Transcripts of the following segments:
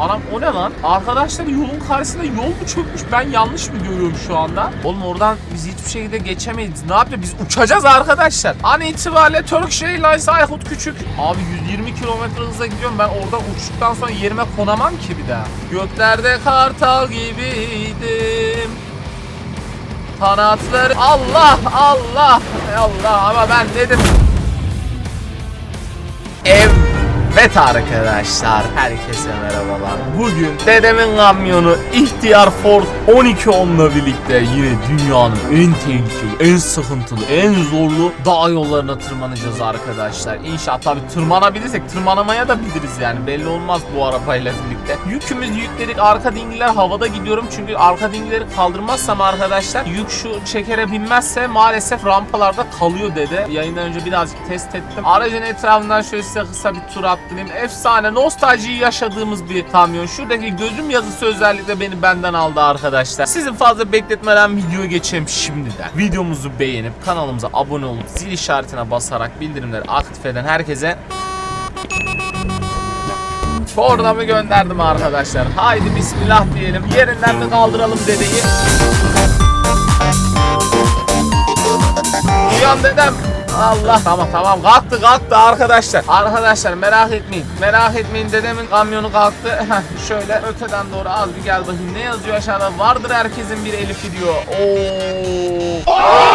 Anam o ne lan? Arkadaşlar yolun karşısında yol mu çökmüş? Ben yanlış mı görüyorum şu anda? Oğlum oradan biz hiçbir şekilde geçemeyiz. Ne yapacağız? Biz uçacağız arkadaşlar. An itibariyle Turkish Airlines Aykut Küçük. Abi 120 kilometre hızla gidiyorum. Ben oradan uçtuktan sonra yerime konamam ki bir daha. Göklerde kartal gibiydim. Kanatları Allah Allah Allah ama ben dedim Evet arkadaşlar herkese merhabalar. Bugün dedemin kamyonu ihtiyar Ford 1210'la birlikte yine dünyanın en tehlikeli, en sıkıntılı, en zorlu dağ yollarına tırmanacağız arkadaşlar. İnşallah tabii tırmanabilirsek tırmanamaya da biliriz yani belli olmaz bu arabayla birlikte. Yükümüzü yükledik arka dingiller havada gidiyorum çünkü arka dingilleri kaldırmazsam arkadaşlar yük şu çekere binmezse maalesef rampalarda kalıyor dede. Yayından önce birazcık test ettim. Aracın etrafından şöyle size kısa bir tur attırayım. Efsane nostaljiyi yaşadığımız bir kamyon. Şuradaki gözüm yazısı özellikle beni benden aldı arkadaşlar. Sizin fazla bekletmeden videoya geçelim şimdiden. Videomuzu beğenip kanalımıza abone olup zil işaretine basarak bildirimleri aktif eden herkese Ford'a mı gönderdim arkadaşlar? Haydi bismillah diyelim. Yerinden mi kaldıralım dedeyi? Uyan dedem. Allah tamam tamam kalktı kalktı arkadaşlar. Arkadaşlar merak etmeyin. Merak etmeyin dedemin kamyonu kalktı. Şöyle öteden doğru az bir gel bakayım. Ne yazıyor aşağıda? Vardır herkesin bir elifi diyor. Oo.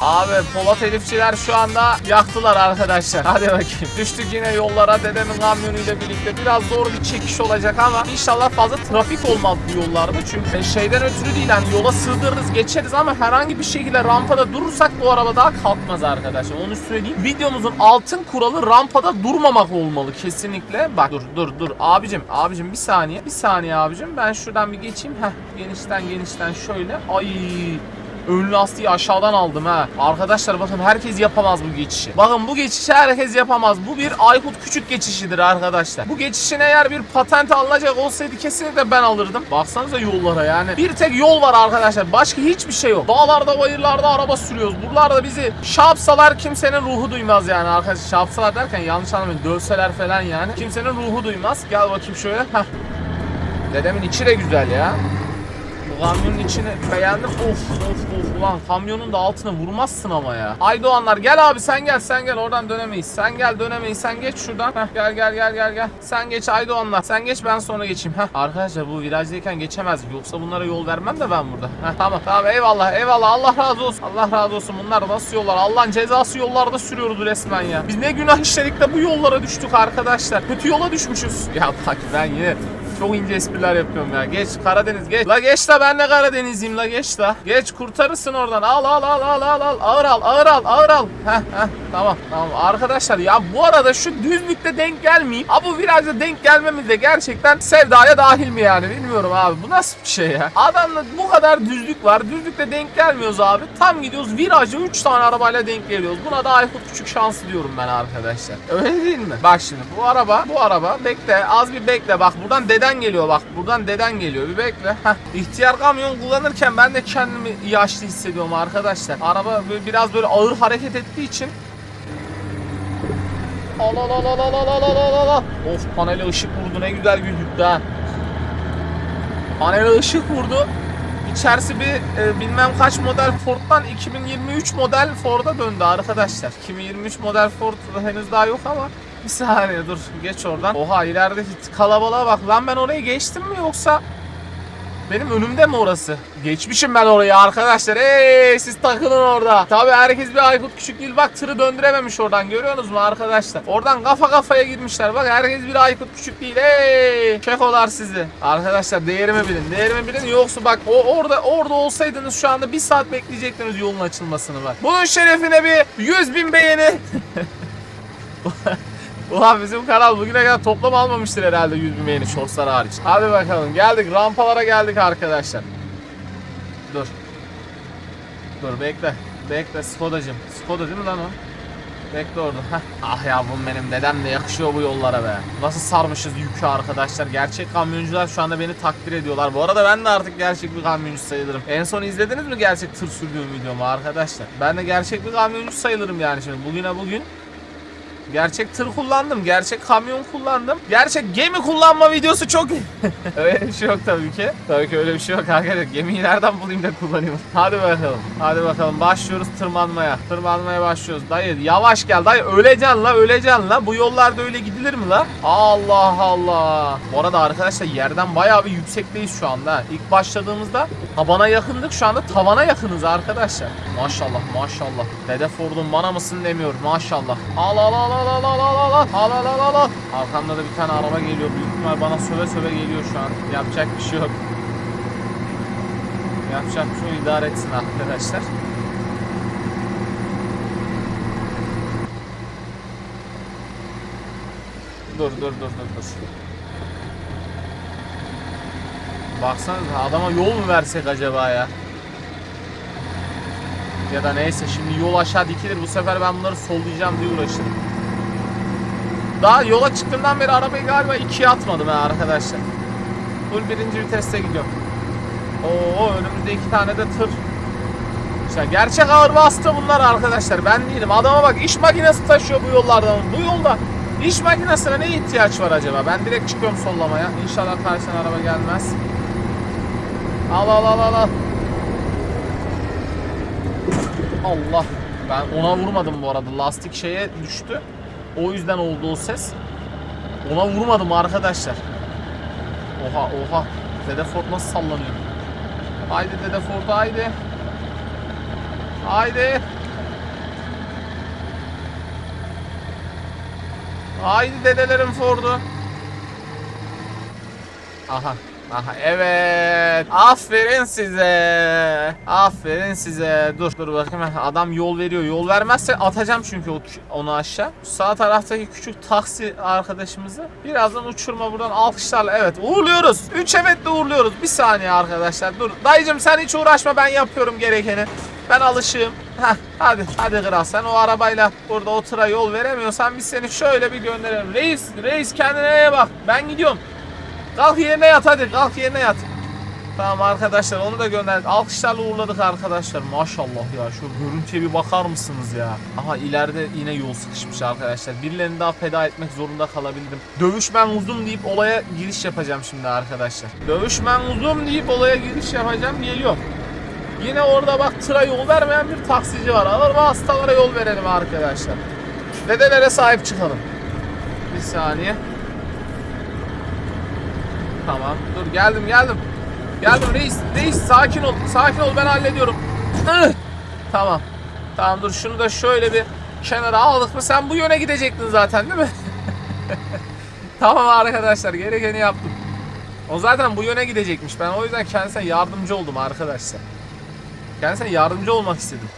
Abi Polat Elifçiler şu anda yaktılar arkadaşlar. Hadi bakayım. Düştük yine yollara dedemin kamyonuyla birlikte. Biraz zor bir çekiş olacak ama inşallah fazla trafik olmaz bu yollarda. Çünkü şeyden ötürü değil yani yola sığdırırız geçeriz ama herhangi bir şekilde rampada durursak bu araba daha kalkmaz arkadaşlar. Onu söyleyeyim. Videomuzun altın kuralı rampada durmamak olmalı kesinlikle. Bak dur dur dur. Abicim abicim bir saniye. Bir saniye abicim. Ben şuradan bir geçeyim. Heh genişten genişten şöyle. Ay Ön lastiği aşağıdan aldım ha. Arkadaşlar bakın herkes yapamaz bu geçişi. Bakın bu geçişi herkes yapamaz. Bu bir Aykut Küçük geçişidir arkadaşlar. Bu geçişin eğer bir patent alınacak olsaydı kesinlikle ben alırdım. Baksanıza yollara yani. Bir tek yol var arkadaşlar. Başka hiçbir şey yok. Dağlarda bayırlarda araba sürüyoruz. Buralarda bizi şapsalar kimsenin ruhu duymaz yani arkadaşlar. Şapsalar derken yanlış anlamayın. Dövseler falan yani. Kimsenin ruhu duymaz. Gel bakayım şöyle. Heh. Dedemin içi de güzel ya. Kamyonun içini beğendim. Of of of ulan kamyonun da altına vurmazsın ama ya. Aydoğanlar gel abi sen gel sen gel oradan dönemeyiz. Sen gel dönemeyiz sen geç şuradan. Heh, gel gel gel gel gel. Sen geç Aydoğanlar. Sen geç ben sonra geçeyim. Heh. Arkadaşlar bu virajdayken geçemezdik. Yoksa bunlara yol vermem de ben burada. Heh, tamam tamam eyvallah eyvallah Allah razı olsun. Allah razı olsun bunlar nasıl yollar? Allah'ın cezası yollarda sürüyoruz resmen ya. Biz ne günah işledik de bu yollara düştük arkadaşlar. Kötü yola düşmüşüz. Ya bak ben yine çok ince espriler yapıyorum ya. Geç Karadeniz geç. La geç la ben de Karadenizliyim la geç la. Geç kurtarırsın oradan. Al al al al al al. Ağır al ağır al ağır al. Heh heh tamam tamam. Arkadaşlar ya bu arada şu düzlükte denk gelmeyeyim. Ha bu virajda denk gelmemiz de gerçekten sevdaya dahil mi yani bilmiyorum abi. Bu nasıl bir şey ya? Adamla bu kadar düzlük var. Düzlükte denk gelmiyoruz abi. Tam gidiyoruz virajda 3 tane arabayla denk geliyoruz. Buna da Aykut küçük şansı diyorum ben arkadaşlar. Öyle değil mi? Bak şimdi bu araba bu araba bekle az bir bekle bak buradan deden deden geliyor bak buradan deden geliyor bir bekle. Heh. İhtiyar kamyon kullanırken ben de kendimi yaşlı hissediyorum arkadaşlar. Araba böyle biraz böyle ağır hareket ettiği için Allah Allah Allah Allah Allah Allah Allah. Of panele ışık vurdu ne güzel güldük ha. Panele ışık vurdu. İçerisi bir e, bilmem kaç model Ford'dan 2023 model Ford'a döndü arkadaşlar. 2023 model Ford henüz daha yok ama bir saniye dur geç oradan. Oha ilerideki kalabalığa bak lan ben orayı geçtim mi yoksa benim önümde mi orası? Geçmişim ben orayı arkadaşlar. Hey siz takılın orada. Tabii herkes bir Aykut Küçük değil. Bak tırı döndürememiş oradan. Görüyorsunuz mu arkadaşlar? Oradan kafa kafaya girmişler. Bak herkes bir Aykut Küçük değil. Hey kekolar sizi. Arkadaşlar değerimi bilin. Değerimi bilin. Yoksa bak o orada orada olsaydınız şu anda bir saat bekleyecektiniz yolun açılmasını bak. Bunun şerefine bir 100 bin beğeni. Ulan bizim kanal bugüne kadar toplam almamıştır herhalde 100 bin beğeni shortslar hariç. Hadi bakalım geldik rampalara geldik arkadaşlar. Dur. Dur bekle. Bekle Skoda'cım. Skoda değil mi lan o? Bekle orada. Heh. Ah yavrum benim dedem de yakışıyor bu yollara be. Nasıl sarmışız yükü arkadaşlar. Gerçek kamyoncular şu anda beni takdir ediyorlar. Bu arada ben de artık gerçek bir kamyoncu sayılırım. En son izlediniz mi gerçek tır sürdüğüm videomu arkadaşlar? Ben de gerçek bir kamyoncu sayılırım yani şimdi. Bugüne bugün Gerçek tır kullandım. Gerçek kamyon kullandım. Gerçek gemi kullanma videosu çok Öyle bir şey yok tabii ki. Tabii ki öyle bir şey yok arkadaşlar. Gemiyi nereden bulayım da kullanayım. Hadi bakalım. Hadi bakalım. Başlıyoruz tırmanmaya. Tırmanmaya başlıyoruz. Dayı yavaş gel. Dayı öleceksin la öleceksin la. Bu yollarda öyle gidilir mi la? Allah Allah. Bu arada arkadaşlar yerden bayağı bir yüksekteyiz şu anda. İlk başladığımızda tabana yakındık. Şu anda tavana yakınız arkadaşlar. Maşallah maşallah. Dede Ford'un bana mısın demiyor. Maşallah. Al al al al al al al al al al al al al Arkamda da bir tane araba geliyor. Büyük ihtimal bana söve söve geliyor şu an. Yapacak bir şey yok. Yapacak bir şey yok. idare etsin arkadaşlar. Dur dur dur dur dur. Baksanıza adama yol mu versek acaba ya? Ya da neyse şimdi yol aşağı dikilir bu sefer ben bunları sollayacağım diye uğraşırım. Daha yola çıktığımdan beri arabayı galiba ikiye atmadım ha arkadaşlar. Full birinci viteste gidiyorum. Oo önümüzde iki tane de tır. İşte gerçek ağır vasıta bunlar arkadaşlar. Ben değilim. Adama bak iş makinesi taşıyor bu yollardan. Bu yolda iş makinesine ne ihtiyaç var acaba? Ben direkt çıkıyorum sollamaya. İnşallah karşıdan araba gelmez. Al al al al. Allah. Ben ona vurmadım bu arada. Lastik şeye düştü. O yüzden oldu o ses. Ona vurmadım arkadaşlar. Oha oha. Dede Ford nasıl sallanıyor? Haydi Dede Ford haydi. Haydi. Haydi dedelerin Ford'u. Aha. Aha evet. Aferin size. Aferin size. Dur dur bakayım. Adam yol veriyor. Yol vermezse atacağım çünkü onu aşağı. Sağ taraftaki küçük taksi arkadaşımızı birazdan uçurma buradan alkışlarla. Evet uğurluyoruz. Üç evetle uğurluyoruz. Bir saniye arkadaşlar. Dur. Dayıcım sen hiç uğraşma ben yapıyorum gerekeni. Ben alışığım. Heh, hadi hadi kral sen o arabayla burada o tıra yol veremiyorsan biz seni şöyle bir gönderelim. Reis reis kendine bak. Ben gidiyorum. Kalk yerine yat hadi kalk yerine yat. Tamam arkadaşlar onu da gönderdik. Alkışlarla uğurladık arkadaşlar. Maşallah ya şu görüntüye bir bakar mısınız ya? Aha ileride yine yol sıkışmış arkadaşlar. Birilerini daha feda etmek zorunda kalabilirim. Dövüşmen uzun deyip olaya giriş yapacağım şimdi arkadaşlar. Dövüşmen uzun deyip olaya giriş yapacağım. Geliyor. Yine orada bak tıra yol vermeyen bir taksici var. Alır hastalara yol verelim arkadaşlar. Dedelere sahip çıkalım. Bir saniye. Tamam. Dur geldim geldim. Geldim reis. Reis sakin ol. Sakin ol ben hallediyorum. Tamam. Tamam dur şunu da şöyle bir kenara aldık mı? Sen bu yöne gidecektin zaten değil mi? tamam arkadaşlar gerekeni yaptım. O zaten bu yöne gidecekmiş. Ben o yüzden kendisine yardımcı oldum arkadaşlar. Kendisine yardımcı olmak istedim.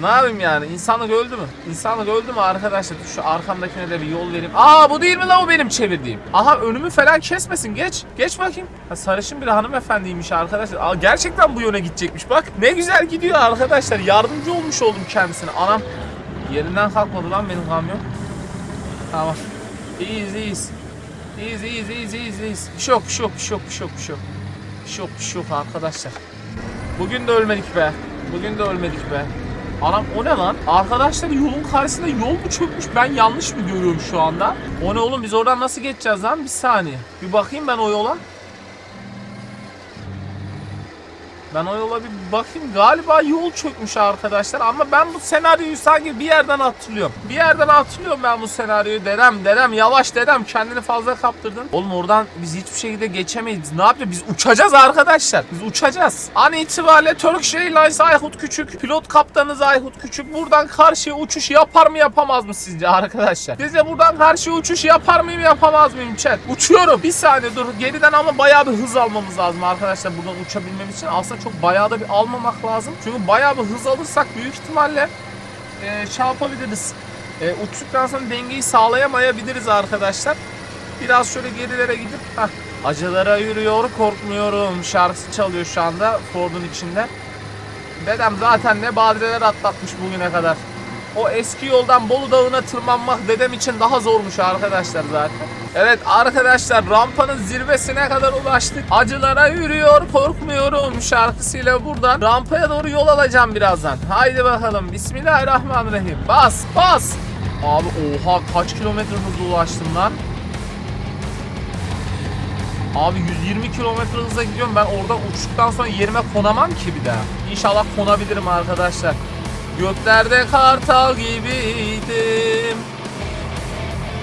Ne yapayım yani? İnsanlık öldü mü? İnsanlık öldü mü arkadaşlar? Dur şu arkamdakine de bir yol vereyim. Aa bu değil mi lan o benim çevirdiğim? Aha önümü falan kesmesin. Geç. Geç bakayım. Ha, sarışın bir hanımefendiymiş arkadaşlar. Aa, gerçekten bu yöne gidecekmiş. Bak ne güzel gidiyor arkadaşlar. Yardımcı olmuş oldum kendisine. Anam yerinden kalkmadı lan benim kamyon. Tamam. İyiyiz iyiyiz. İyiyiz iyiyiz iyiyiz iyiyiz iyiyiz. Bir şey yok bir şey yok bir şey yok bir şey yok bir şey yok. Bir şey yok şey arkadaşlar. Bugün de ölmedik be. Bugün de ölmedik be. Anam o ne lan? Arkadaşlar yolun karşısında yol mu çökmüş? Ben yanlış mı görüyorum şu anda? O ne oğlum biz oradan nasıl geçeceğiz lan? Bir saniye. Bir bakayım ben o yola. Ben o yola bir bakayım. Galiba yol çökmüş arkadaşlar ama ben bu senaryoyu sanki bir yerden hatırlıyorum. Bir yerden hatırlıyorum ben bu senaryoyu. Dedem, dedem yavaş dedem kendini fazla kaptırdın. Oğlum oradan biz hiçbir şekilde geçemeyiz. Ne yapacağız? Biz uçacağız arkadaşlar. Biz uçacağız. An itibariyle Turkish Airlines Aykut Küçük, pilot kaptanınız Aykut Küçük buradan karşıya uçuş yapar mı yapamaz mı sizce arkadaşlar? Sizce buradan karşıya uçuş yapar mıyım yapamaz mıyım chat? Uçuyorum. Bir saniye dur. Geriden ama bayağı bir hız almamız lazım arkadaşlar buradan uçabilmemiz için. Aslında çok bayağı da bir almamak lazım. Çünkü bayağı bir hız alırsak büyük ihtimalle e, şey yapabiliriz. E, uçtuktan sonra dengeyi sağlayamayabiliriz arkadaşlar. Biraz şöyle gerilere gidip heh, acılara yürüyor korkmuyorum şarkısı çalıyor şu anda Ford'un içinde. Dedem zaten ne badireler atlatmış bugüne kadar. O eski yoldan Bolu Dağı'na tırmanmak dedem için daha zormuş arkadaşlar zaten. Evet arkadaşlar rampanın zirvesine kadar ulaştık. Acılara yürüyor korkmuyorum şarkısıyla buradan rampaya doğru yol alacağım birazdan. Haydi bakalım Bismillahirrahmanirrahim. Bas bas. Abi oha kaç kilometre hızla ulaştım lan. Abi 120 kilometre hızla gidiyorum. Ben orada uçtuktan sonra yerime konamam ki bir daha. İnşallah konabilirim arkadaşlar. Göklerde kartal gibiydim.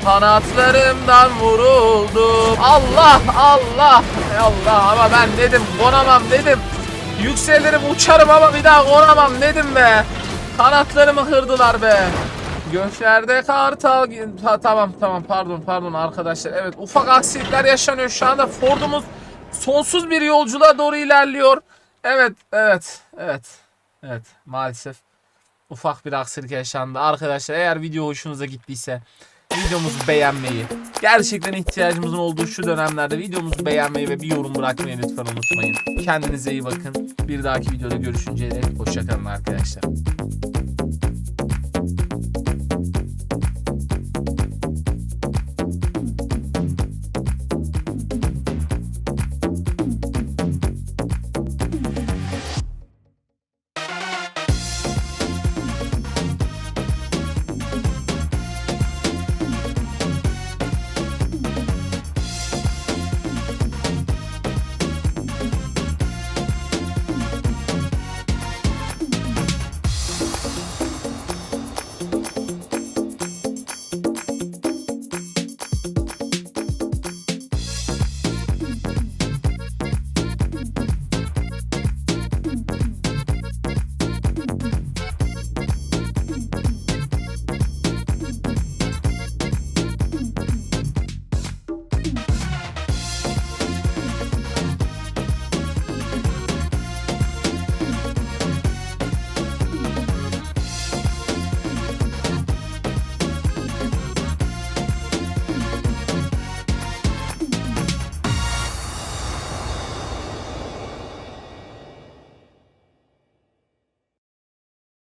Kanatlarımdan vuruldum. Allah Allah. Allah ama ben dedim konamam dedim. Yükselirim uçarım ama bir daha konamam dedim be. Kanatlarımı kırdılar be. Göklerde kartal Ta- tamam tamam pardon pardon arkadaşlar. Evet ufak aksilikler yaşanıyor şu anda. Ford'umuz sonsuz bir yolculuğa doğru ilerliyor. Evet evet evet. Evet maalesef ufak bir aksilik yaşandı. Arkadaşlar eğer video hoşunuza gittiyse videomuzu beğenmeyi, gerçekten ihtiyacımızın olduğu şu dönemlerde videomuzu beğenmeyi ve bir yorum bırakmayı lütfen unutmayın. Kendinize iyi bakın. Bir dahaki videoda görüşünceye dek hoşçakalın arkadaşlar.